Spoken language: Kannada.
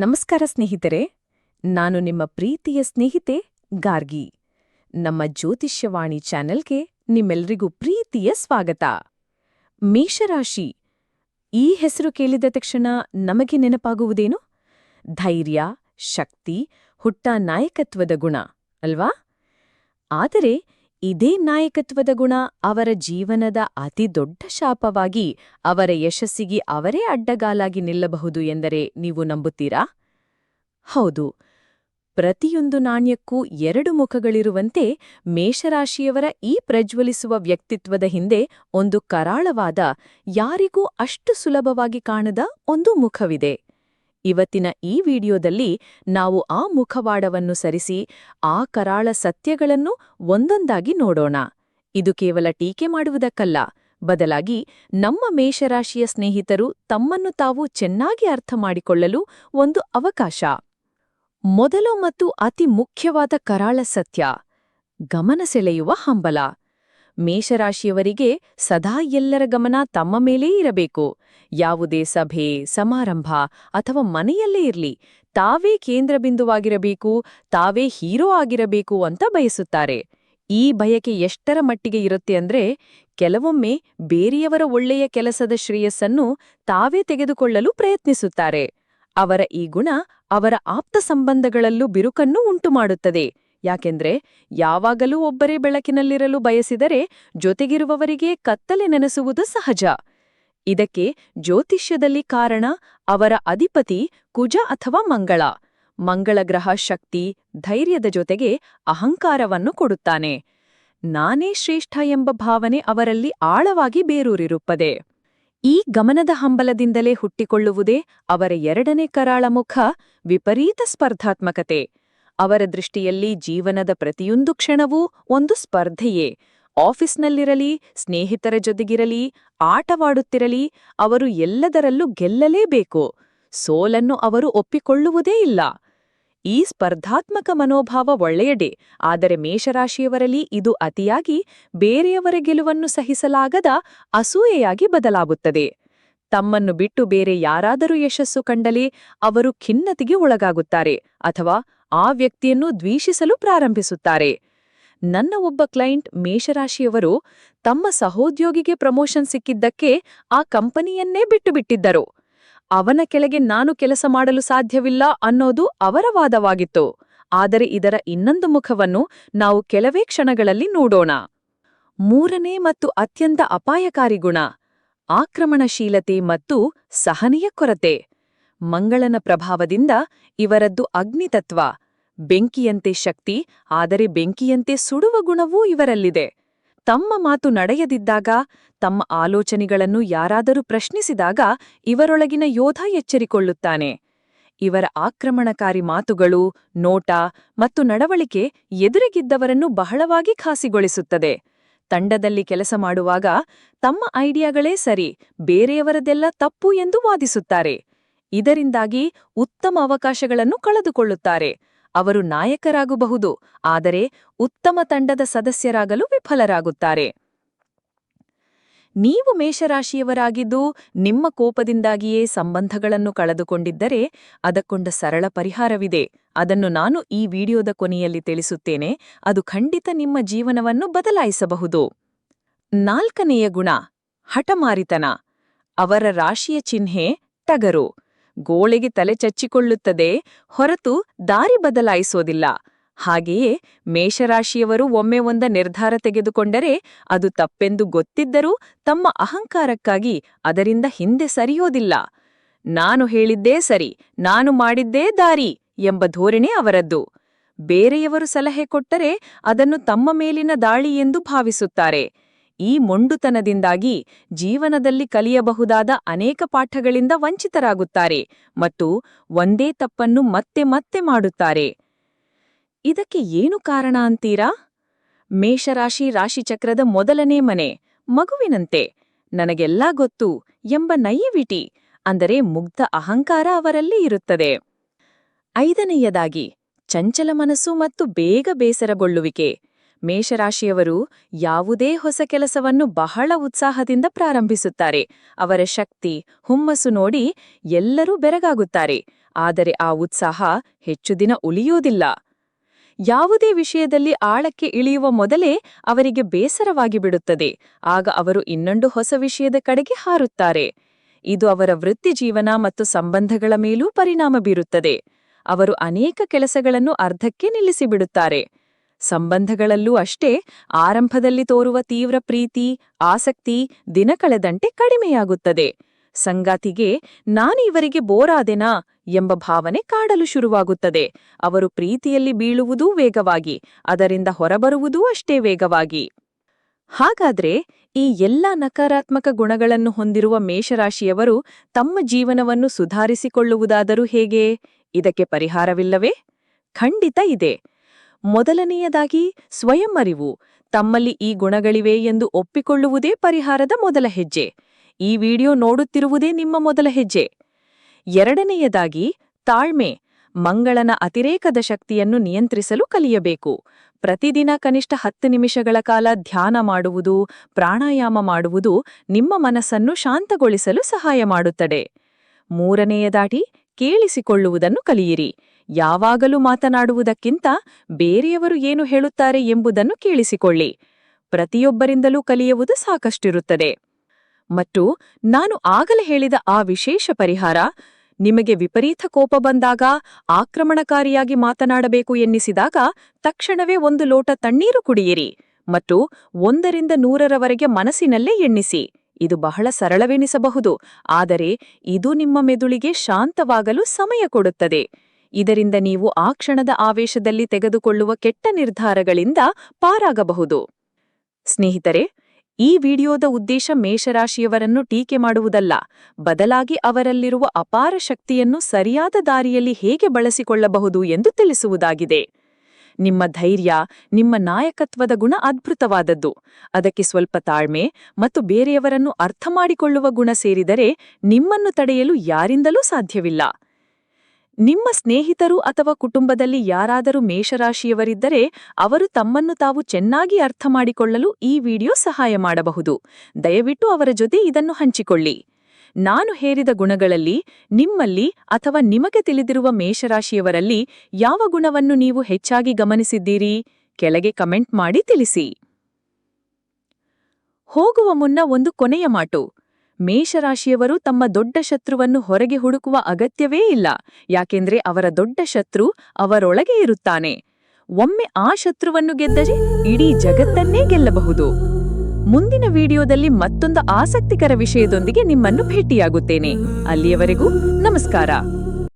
ನಮಸ್ಕಾರ ಸ್ನೇಹಿತರೆ, ನಾನು ನಿಮ್ಮ ಪ್ರೀತಿಯ ಸ್ನೇಹಿತೆ ಗಾರ್ಗಿ. ನಮ್ಮ ಜ್ಯೋತಿಷ್ಯವಾಣಿ ಚಾನೆಲ್ಗೆ ನಿಮ್ಮೆಲ್ರಿಗೂ ಪ್ರೀತಿಯ ಸ್ವಾಗತ. ಮೇಷರಾಶಿ, ಈ ಹೆಸರು ಕೇಳಿದ ತಕ್ಷಣ ನಮಗೆ ನೆನಪಾಗುವುದೇನು? ಧೈರ್ಯ, ಶಕ್ತಿ, ಹುಟ್ಟ ನಾಯಕತ್ವದ ಗುಣ, ಅಲ್ವಾ? ಆದರೆ ಇದೇ ನಾಯಕತ್ವದ ಗುಣ ಅವರ ಜೀವನದ ಅತಿದೊಡ್ಡ ಶಾಪವಾಗಿ ಅವರ ಯಶಸ್ಸಿಗೆ ಅವರೇ ಅಡ್ಡಗಾಲಾಗಿ ನಿಲ್ಲಬಹುದು ಎಂದರೆ ನೀವು ನಂಬುತ್ತೀರಾ? ಹೌದು. ಪ್ರತಿಯೊಂದು ನಾಣ್ಯಕ್ಕೂ ಎರಡು ಮುಖಗಳಿರುವಂತೆ ಮೇಷರಾಶಿಯವರ ಈ ಪ್ರಜ್ವಲಿಸುವ ವ್ಯಕ್ತಿತ್ವದ ಹಿಂದೆ ಒಂದು ಕರಾಳವಾದ, ಯಾರಿಗೂ ಅಷ್ಟು ಸುಲಭವಾಗಿ ಕಾಣದ ಒಂದು ಮುಖವಿದೆ. ಇವತ್ತಿನ ಈ ವಿಡಿಯೋದಲ್ಲಿ ನಾವು ಆ ಮುಖವಾಡವನ್ನು ಸರಿಸಿ, ಆ ಕರಾಳ ಸತ್ಯಗಳನ್ನು ಒಂದೊಂದಾಗಿ ನೋಡೋಣ. ಇದು ಕೇವಲ ಟೀಕೆ ಮಾಡುವುದಕ್ಕಲ್ಲ. ಬದಲಾಗಿ, ನಮ್ಮ ಮೇಷರಾಶಿಯ ಸ್ನೇಹಿತರು ತಮ್ಮನ್ನು ತಾವು ಚೆನ್ನಾಗಿ ಅರ್ಥ ಮಾಡಿಕೊಳ್ಳಲು ಒಂದು ಅವಕಾಶ. ಮೊದಲು ಮತ್ತು ಅತಿ ಮುಖ್ಯವಾದ ಕರಾಳ ಸತ್ಯ. ಗಮನ ಸೆಳೆಯುವ ಹಂಬಲ. ಮೇಷರಾಶಿಯವರಿಗೆ ಸದಾ ಎಲ್ಲರ ಗಮನ ತಮ್ಮ ಮೇಲೇ ಇರಬೇಕು. ಯಾವುದೇ ಸಭೆ, ಸಮಾರಂಭ ಅಥವಾ ಮನೆಯಲ್ಲೇ ಇರಲಿ. ತಾವೇ ಕೇಂದ್ರಬಿಂದುವಾಗಿರಬೇಕು ತಾವೇ ಹೀರೋ ಆಗಿರಬೇಕು ಅಂತ ಬಯಸುತ್ತಾರೆ. ಈ ಬಯಕೆ ಎಷ್ಟರ ಮಟ್ಟಿಗೆ ಇರುತ್ತೆ ಅಂದ್ರೆ, ಕೆಲವೊಮ್ಮೆ ಬೇರೆಯವರ ಒಳ್ಳೆಯ ಕೆಲಸದ ಶ್ರೇಯಸ್ಸನ್ನು ತಾವೇ ತೆಗೆದುಕೊಳ್ಳಲು ಪ್ರಯತ್ನಿಸುತ್ತಾರೆ. ಅವರ ಈ ಗುಣ ಅವರ ಆಪ್ತ ಸಂಬಂಧಗಳಲ್ಲೂ ಬಿರುಕನ್ನು ಉಂಟುಮಾಡುತ್ತದೆ. ಯಾಕೆಂದ್ರೆ ಯಾವಾಗಲೂ ಒಬ್ಬರೇ ಬೆಳಕಿನಲ್ಲಿರಲು ಬಯಸಿದರೆ ಜೊತೆಗಿರುವವರಿಗೆ ಕತ್ತಲೆ ನೆನೆಸುವುದು ಸಹಜ. ಇದಕ್ಕೆ ಜ್ಯೋತಿಷ್ಯದಲ್ಲಿ ಕಾರಣ ಅವರ ಅಧಿಪತಿ ಕುಜ ಅಥವಾ ಮಂಗಳ. ಮಂಗಳ ಗ್ರಹ ಶಕ್ತಿ ಧೈರ್ಯದ ಜೊತೆಗೆ ಅಹಂಕಾರವನ್ನು ಕೊಡುತ್ತಾನೆ. ನಾನೇ ಶ್ರೇಷ್ಠ ಎಂಬ ಭಾವನೆ ಅವರಲ್ಲಿ ಆಳವಾಗಿ ಬೇರೂರಿರುತ್ತದೆ. ಈ ಗಮನದ ಹಂಬಲದಿಂದಲೇ ಹುಟ್ಟಿಕೊಳ್ಳುವುದೇ ಅವರ ಎರಡನೇ ಕರಾಳ ಮುಖ, ವಿಪರೀತ ಸ್ಪರ್ಧಾತ್ಮಕತೆ. ಅವರ ದೃಷ್ಟಿಯಲ್ಲಿ ಜೀವನದ ಪ್ರತಿಯೊಂದು ಕ್ಷಣವೂ ಒಂದು ಸ್ಪರ್ಧೆಯೇ. ಆಫೀಸ್ನಲ್ಲಿರಲಿ, ಸ್ನೇಹಿತರ ಜೊತೆಗಿರಲಿ, ಆಟವಾಡುತ್ತಿರಲಿ, ಅವರು ಎಲ್ಲದರಲ್ಲೂ ಗೆಲ್ಲಲೇಬೇಕು. ಸೋಲನ್ನು ಅವರು ಒಪ್ಪಿಕೊಳ್ಳುವುದೇ ಇಲ್ಲ. ಈ ಸ್ಪರ್ಧಾತ್ಮಕ ಮನೋಭಾವ ಒಳ್ಳೆಯಡೆ ಆದರೆ ಮೇಷರಾಶಿಯವರಲ್ಲಿ ಇದು ಅತಿಯಾಗಿ ಬೇರೆಯವರ ಗೆಲುವನ್ನು ಸಹಿಸಲಾಗದ ಅಸೂಯೆಯಾಗಿ ಬದಲಾಗುತ್ತದೆ. ತಮ್ಮನ್ನು ಬಿಟ್ಟು ಬೇರೆ ಯಾರಾದರೂ ಯಶಸ್ಸು ಕಂಡಲೇ ಅವರು ಖಿನ್ನತೆಗೆ ಒಳಗಾಗುತ್ತಾರೆ, ಅಥವಾ ಆ ವ್ಯಕ್ತಿಯನ್ನು ದ್ವೇಷಿಸಲು ಪ್ರಾರಂಭಿಸುತ್ತಾರೆ. ನನ್ನ ಒಬ್ಬ ಕ್ಲೈಂಟ್ ಮೇಷರಾಶಿಯವರು ತಮ್ಮ ಸಹೋದ್ಯೋಗಿಗೆ ಪ್ರಮೋಷನ್ ಸಿಕ್ಕಿದ್ದಕ್ಕೆ ಆ ಕಂಪನಿಯನ್ನೇ ಬಿಟ್ಟುಬಿಟ್ಟಿದ್ದರು. ಅವನ ಕೆಳಗೆ ನಾನು ಕೆಲಸ ಮಾಡಲು ಸಾಧ್ಯವಿಲ್ಲ ಅನ್ನೋದು ಅವರ ವಾದವಾಗಿತ್ತು. ಆದರೆ ಇದರ ಇನ್ನೊಂದು ಮುಖವನ್ನು ನಾವು ಕೆಲವೇ ಕ್ಷಣಗಳಲ್ಲಿ ನೋಡೋಣ. ಮೂರನೇ ಮತ್ತು ಅತ್ಯಂತ ಅಪಾಯಕಾರಿ ಗುಣ, ಆಕ್ರಮಣಶೀಲತೆ ಮತ್ತು ಸಹನೆಯ ಕೊರತೆ. ಮಂಗಳನ ಪ್ರಭಾವದಿಂದ ಇವರದ್ದು ಅಗ್ನಿತತ್ವ ಬೆಂಕಿಯಂತೆ ಶಕ್ತಿ, ಆದರೆ ಬೆಂಕಿಯಂತೆ ಸುಡುವ ಗುಣವೂ ಇವರಲ್ಲಿದೆ. ತಮ್ಮ ಮಾತು ನಡೆಯದಿದ್ದಾಗ, ತಮ್ಮ ಆಲೋಚನೆಗಳನ್ನು ಯಾರಾದರೂ ಪ್ರಶ್ನಿಸಿದಾಗ ಇವರೊಳಗಿನ ಯೋಧ ಎಚ್ಚರಿಕೊಳ್ಳುತ್ತಾನೆ. ಇವರ ಆಕ್ರಮಣಕಾರಿ ಮಾತುಗಳು, ನೋಟ ಮತ್ತು ನಡವಳಿಕೆ ಎದುರಿಗಿದ್ದವರನ್ನು ಬಹಳವಾಗಿ ಖಾಸಿಗೊಳಿಸುತ್ತದೆ. ತಂಡದಲ್ಲಿ ಕೆಲಸ ಮಾಡುವಾಗ ತಮ್ಮ ಐಡಿಯಾಗಳೇ ಸರಿ, ಬೇರೆಯವರದೆಲ್ಲ ತಪ್ಪು ಎಂದು ವಾದಿಸುತ್ತಾರೆ. ಇದರಿಂದಾಗಿ ಉತ್ತಮ ಅವಕಾಶಗಳನ್ನು ಕಳೆದುಕೊಳ್ಳುತ್ತಾರೆ. ಅವರು ನಾಯಕರಾಗಬಹುದು, ಆದರೆ ಉತ್ತಮ ತಂಡದ ಸದಸ್ಯರಾಗಲು ವಿಫಲರಾಗುತ್ತಾರೆ. ನೀವು ಮೇಷರಾಶಿಯವರಾಗಿದ್ದು ನಿಮ್ಮ ಕೋಪದಿಂದಾಗಿಯೇ ಸಂಬಂಧಗಳನ್ನು ಕಳೆದುಕೊಂಡಿದ್ದರೆ ಅದಕ್ಕೊಂಡ ಸರಳ ಪರಿಹಾರವಿದೆ. ಅದನ್ನು ನಾನು ಈ ವಿಡಿಯೋದ ಕೊನೆಯಲ್ಲಿ ತಿಳಿಸುತ್ತೇನೆ. ಅದು ಖಂಡಿತ ನಿಮ್ಮ ಜೀವನವನ್ನು ಬದಲಾಯಿಸಬಹುದು. ನಾಲ್ಕನೆಯ ಗುಣ, ಹಠಮಾರಿತನ. ಅವರ ರಾಶಿಯ ಚಿಹ್ನೆ, ಟಗರು. ಗೋಳೆಗೆ ತಲೆ ಚಚ್ಚಿಕೊಳ್ಳುತ್ತದೆ, ಹೊರತು ದಾರಿ ಬದಲಾಯಿಸೋದಿಲ್ಲ. ಹಾಗೆಯೇ ಮೇಷರಾಶಿಯವರು ಒಮ್ಮೆ ಒಂದ ನಿರ್ಧಾರ ತೆಗೆದುಕೊಂಡರೆ ಅದು ತಪ್ಪೆಂದು ಗೊತ್ತಿದ್ದರೂ ತಮ್ಮ ಅಹಂಕಾರಕ್ಕಾಗಿ ಅದರಿಂದ ಹಿಂದೆ ಸರಿಯೋದಿಲ್ಲ. ನಾನು ಹೇಳಿದ್ದೇ ಸರಿ, ನಾನು ಮಾಡಿದ್ದೇ ದಾರಿ ಎಂಬ ಧೋರಣೆ ಅವರದ್ದು. ಬೇರೆಯವರು ಸಲಹೆ ಕೊಟ್ಟರೆ ಅದನ್ನು ತಮ್ಮ ಮೇಲಿನ ದಾಳಿ ಎಂದು ಭಾವಿಸುತ್ತಾರೆ. ಈ ಮೊಂಡುತನದಿಂದಾಗಿ ಜೀವನದಲ್ಲಿ ಕಲಿಯಬಹುದಾದ ಅನೇಕ ಪಾಠಗಳಿಂದ ವಂಚಿತರಾಗುತ್ತಾರೆ ಮತ್ತು ಒಂದೇ ತಪ್ಪನ್ನು ಮತ್ತೆ ಮತ್ತೆ ಮಾಡುತ್ತಾರೆ. ಇದಕ್ಕೆ ಏನು ಕಾರಣ ಅಂತೀರಾ? ಮೇಷರಾಶಿ ರಾಶಿಚಕ್ರದ ಮೊದಲನೇ ಮನೆ, ಮಗುವಿನಂತೆ. ನನಗೆಲ್ಲಾ ಗೊತ್ತು ಎಂಬ ನೈವಿಟಿ ಅಂದರೆ ಮುಗ್ಧ ಅಹಂಕಾರ ಅವರಲ್ಲಿ ಇರುತ್ತದೆ. ಐದನೆಯದಾಗಿ, ಚಂಚಲ ಮನಸ್ಸು ಮತ್ತು ಬೇಗ ಬೇಸರಗೊಳ್ಳುವಿಕೆ. ಮೇಷರಾಶಿಯವರು ಯಾವುದೇ ಹೊಸ ಕೆಲಸವನ್ನು ಬಹಳ ಉತ್ಸಾಹದಿಂದ ಪ್ರಾರಂಭಿಸುತ್ತಾರೆ. ಅವರ ಶಕ್ತಿ, ಹುಮ್ಮಸ್ಸು ನೋಡಿ ಎಲ್ಲರೂ ಬೆರಗಾಗುತ್ತಾರೆ. ಆದರೆ ಆ ಉತ್ಸಾಹ ಹೆಚ್ಚು ದಿನ ಉಳಿಯುವುದಿಲ್ಲ. ಯಾವುದೇ ವಿಷಯದಲ್ಲಿ ಆಳಕ್ಕೆ ಇಳಿಯುವ ಮೊದಲೇ ಅವರಿಗೆ ಬೇಸರವಾಗಿ ಬಿಡುತ್ತದೆ. ಆಗ ಅವರು ಇನ್ನೊಂದು ಹೊಸ ವಿಷಯದ ಕಡೆಗೆ ಹಾರುತ್ತಾರೆ. ಇದು ಅವರ ವೃತ್ತಿಜೀವನ ಮತ್ತು ಸಂಬಂಧಗಳ ಮೇಲೂ ಪರಿಣಾಮ ಬೀರುತ್ತದೆ. ಅವರು ಅನೇಕ ಕೆಲಸಗಳನ್ನು ಅರ್ಧಕ್ಕೆ ನಿಲ್ಲಿಸಿಬಿಡುತ್ತಾರೆ. ಸಂಬಂಧಗಳಲ್ಲೂ ಅಷ್ಟೇ ಆರಂಭದಲ್ಲಿ ತೋರುವ ತೀವ್ರ ಪ್ರೀತಿ, ಆಸಕ್ತಿ ದಿನ ಕಳೆದಂತೆ ಕಡಿಮೆಯಾಗುತ್ತದೆ. ಸಂಗಾತಿಗೆ, ನಾನು ಇವರಿಗೆ ಬೋರಾದೆನಾ? ಎಂಬ ಭಾವನೆ ಕಾಡಲು ಶುರುವಾಗುತ್ತದೆ. ಅವರು ಪ್ರೀತಿಯಲ್ಲಿ ಬೀಳುವುದೂ ವೇಗವಾಗಿ, ಅದರಿಂದ ಹೊರಬರುವುದೂ ಅಷ್ಟೇ ವೇಗವಾಗಿ. ಹಾಗಾದ್ರೆ ಈ ಎಲ್ಲ ನಕಾರಾತ್ಮಕ ಗುಣಗಳನ್ನು ಹೊಂದಿರುವ ಮೇಷರಾಶಿಯವರು ತಮ್ಮ ಜೀವನವನ್ನು ಸುಧಾರಿಸಿಕೊಳ್ಳುವುದಾದರೂ ಹೇಗೆ? ಇದಕ್ಕೆ ಪರಿಹಾರವಿಲ್ಲವೇ? ಖಂಡಿತ ಇದೆ. ಮೊದಲನೆಯದಾಗಿ ಸ್ವಯಂ ಅರಿವು ತಮ್ಮಲ್ಲಿ ಈ ಗುಣಗಳಿವೆ ಎಂದು ಒಪ್ಪಿಕೊಳ್ಳುವುದೇ ಪರಿಹಾರದ ಮೊದಲ ಹೆಜ್ಜೆ. ಈ ವಿಡಿಯೋ ನೋಡುತ್ತಿರುವುದೇ ನಿಮ್ಮ ಮೊದಲ ಹೆಜ್ಜೆ. ಎರಡನೆಯದಾಗಿ ತಾಳ್ಮೆ, ಮಂಗಳನ ಅತಿರೇಕದ ಶಕ್ತಿಯನ್ನು ನಿಯಂತ್ರಿಸಲು ಕಲಿಯಬೇಕು. ಪ್ರತಿದಿನ ಕನಿಷ್ಠ ಹತ್ತು ನಿಮಿಷಗಳ ಕಾಲ ಧ್ಯಾನ ಮಾಡುವುದು, ಪ್ರಾಣಾಯಾಮ ಮಾಡುವುದು ನಿಮ್ಮ ಮನಸ್ಸನ್ನು ಶಾಂತಗೊಳಿಸಲು ಸಹಾಯ ಮಾಡುತ್ತದೆ. ಮೂರನೆಯದಾಗಿ ಕೇಳಿಸಿಕೊಳ್ಳುವುದನ್ನು ಕಲಿಯಿರಿ. ಯಾವಾಗಲೂ ಮಾತನಾಡುವುದಕ್ಕಿಂತ ಬೇರೆಯವರು ಏನು ಹೇಳುತ್ತಾರೆ ಎಂಬುದನ್ನು ಕೇಳಿಸಿಕೊಳ್ಳಿ. ಪ್ರತಿಯೊಬ್ಬರಿಂದಲೂ ಕಲಿಯುವುದು ಸಾಕಷ್ಟಿರುತ್ತದೆ. ಮತ್ತು ನಾನು ಆಗಲೇ ಹೇಳಿದ ಆ ವಿಶೇಷ ಪರಿಹಾರ, ನಿಮಗೆ ವಿಪರೀತ ಕೋಪ ಬಂದಾಗ ಆಕ್ರಮಣಕಾರಿಯಾಗಿ ಮಾತನಾಡಬೇಕು ಎನ್ನಿಸಿದಾಗ ತಕ್ಷಣವೇ ಒಂದು ಲೋಟ ತಣ್ಣೀರು ಕುಡಿಯಿರಿ ಮತ್ತು ಒಂದರಿಂದ ನೂರರವರೆಗೆ ಮನಸ್ಸಿನಲ್ಲೇ ಎಣ್ಣಿಸಿ. ಇದು ಬಹಳ ಸರಳವೆನಿಸಬಹುದು, ಆದರೆ ಇದು ನಿಮ್ಮ ಮೆದುಳಿಗೆ ಶಾಂತವಾಗಲು ಸಮಯ ಕೊಡುತ್ತದೆ. ಇದರಿಂದ ನೀವು ಆ ಕ್ಷಣದ ಆವೇಶದಲ್ಲಿ ತೆಗೆದುಕೊಳ್ಳುವ ಕೆಟ್ಟ ನಿರ್ಧಾರಗಳಿಂದ ಪಾರಾಗಬಹುದು. ಸ್ನೇಹಿತರೆ, ಈ ವಿಡಿಯೋದ ಉದ್ದೇಶ ಮೇಷರಾಶಿಯವರನ್ನು ಟೀಕೆ ಮಾಡುವುದಲ್ಲ, ಬದಲಾಗಿ ಅವರಲ್ಲಿರುವ ಅಪಾರ ಶಕ್ತಿಯನ್ನು ಸರಿಯಾದ ದಾರಿಯಲ್ಲಿ ಹೇಗೆ ಬಳಸಿಕೊಳ್ಳಬಹುದು ಎಂದು ತಿಳಿಸುವುದಾಗಿದೆ. ನಿಮ್ಮ ಧೈರ್ಯ, ನಿಮ್ಮ ನಾಯಕತ್ವದ ಗುಣ ಅದ್ಭುತವಾದದ್ದು. ಅದಕ್ಕೆ ಸ್ವಲ್ಪ ತಾಳ್ಮೆ ಮತ್ತು ಬೇರೆಯವರನ್ನು ಅರ್ಥಮಾಡಿಕೊಳ್ಳುವ ಗುಣ ಸೇರಿದರೆ ನಿಮ್ಮನ್ನು ತಡೆಯಲು ಯಾರಿಂದಲೂ ಸಾಧ್ಯವಿಲ್ಲ. ನಿಮ್ಮ ಸ್ನೇಹಿತರು ಅಥವಾ ಕುಟುಂಬದಲ್ಲಿ ಯಾರಾದರೂ ಮೇಷರಾಶಿಯವರಿದ್ದರೆ ಅವರು ತಮ್ಮನ್ನು ತಾವು ಚೆನ್ನಾಗಿ ಅರ್ಥ ಮಾಡಿಕೊಳ್ಳಲು ಈ ವಿಡಿಯೋ ಸಹಾಯ ಮಾಡಬಹುದು. ದಯವಿಟ್ಟು ಅವರ ಜೊತೆ ಇದನ್ನು ಹಂಚಿಕೊಳ್ಳಿ. ನಾನು ಹೇರಿದ ಗುಣಗಳಲ್ಲಿ ನಿಮ್ಮಲ್ಲಿ ಅಥವಾ ನಿಮಗೆ ತಿಳಿದಿರುವ ಮೇಷರಾಶಿಯವರಲ್ಲಿ ಯಾವ ಗುಣವನ್ನು ನೀವು ಹೆಚ್ಚಾಗಿ ಗಮನಿಸಿದ್ದೀರಿ? ಕೆಳಗೆ ಕಮೆಂಟ್ ಮಾಡಿ ತಿಳಿಸಿ. ಹೋಗುವ ಮುನ್ನ ಒಂದು ಕೊನೆಯ ಮಾಟು ಮೇಷರಾಶಿಯವರು ತಮ್ಮ ದೊಡ್ಡ ಶತ್ರುವನ್ನು ಹೊರಗೆ ಹುಡುಕುವ ಅಗತ್ಯವೇ ಇಲ್ಲ. ಯಾಕೆಂದ್ರೆ ಅವರ ದೊಡ್ಡ ಶತ್ರು ಅವರೊಳಗೆ ಇರುತ್ತಾನೆ. ಒಮ್ಮೆ ಆ ಶತ್ರುವನ್ನು ಗೆದ್ದರೆ ಇಡೀ ಜಗತ್ತನ್ನೇ ಗೆಲ್ಲಬಹುದು. ಮುಂದಿನ ವಿಡಿಯೋದಲ್ಲಿ ಮತ್ತೊಂದು ಆಸಕ್ತಿಕರ ವಿಷಯದೊಂದಿಗೆ ನಿಮ್ಮನ್ನು ಭೇಟಿಯಾಗುತ್ತೇನೆ. ಅಲ್ಲಿಯವರೆಗೂ ನಮಸ್ಕಾರ.